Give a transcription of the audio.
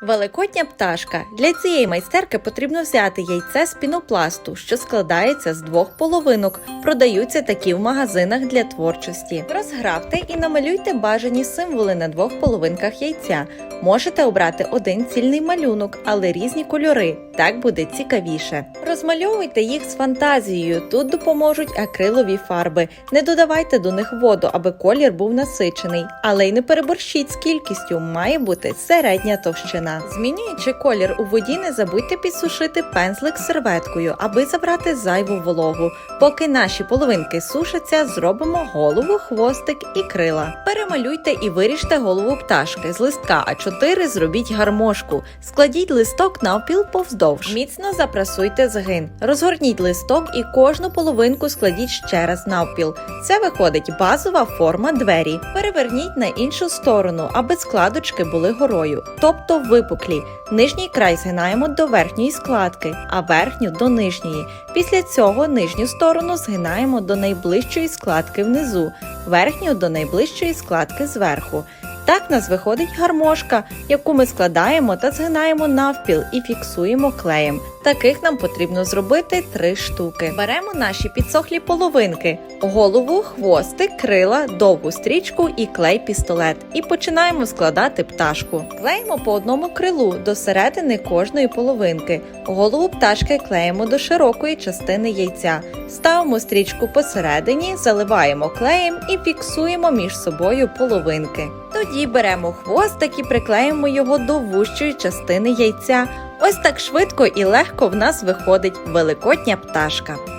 Великодня пташка. Для цієї майстерки потрібно взяти яйце з пінопласту, що складається з двох половинок. Продаються такі в магазинах для творчості. Розгравте і намалюйте бажані символи на двох половинках яйця. Можете обрати один цільний малюнок, але різні кольори. Так буде цікавіше. Розмальовуйте їх з фантазією. Тут допоможуть акрилові фарби. Не додавайте до них воду, аби колір був насичений, але й не переборщіть з кількістю. Має бути середня товщина. Змінюючи колір у воді, не забудьте підсушити пензлик серветкою, аби забрати зайву вологу. Поки наші половинки сушаться, зробимо голову, хвостик і крила. Перемалюйте і виріжте голову пташки з листка А4 зробіть гармошку. Складіть листок навпіл повздовж. Міцно запрасуйте згин. Розгорніть листок і кожну половинку складіть ще раз навпіл. Це виходить базова форма двері. Переверніть на іншу сторону, аби складочки були горою, тобто випуклі. Нижній край згинаємо до верхньої складки, а верхню до нижньої. Після цього нижню сторону згинаємо до найближчої складки внизу, верхню до найближчої складки зверху. Так нас виходить гармошка, яку ми складаємо та згинаємо навпіл і фіксуємо клеєм. Таких нам потрібно зробити три штуки. Беремо наші підсохлі половинки: голову, хвостик, крила, довгу стрічку і клей-пістолет. І починаємо складати пташку. Клеїмо по одному крилу до середини кожної половинки. Голову пташки клеїмо до широкої частини яйця. Ставимо стрічку посередині, заливаємо клеєм і фіксуємо між собою половинки. Беремо хвостик і приклеїмо його до вущої частини яйця. Ось так швидко і легко в нас виходить великодня пташка.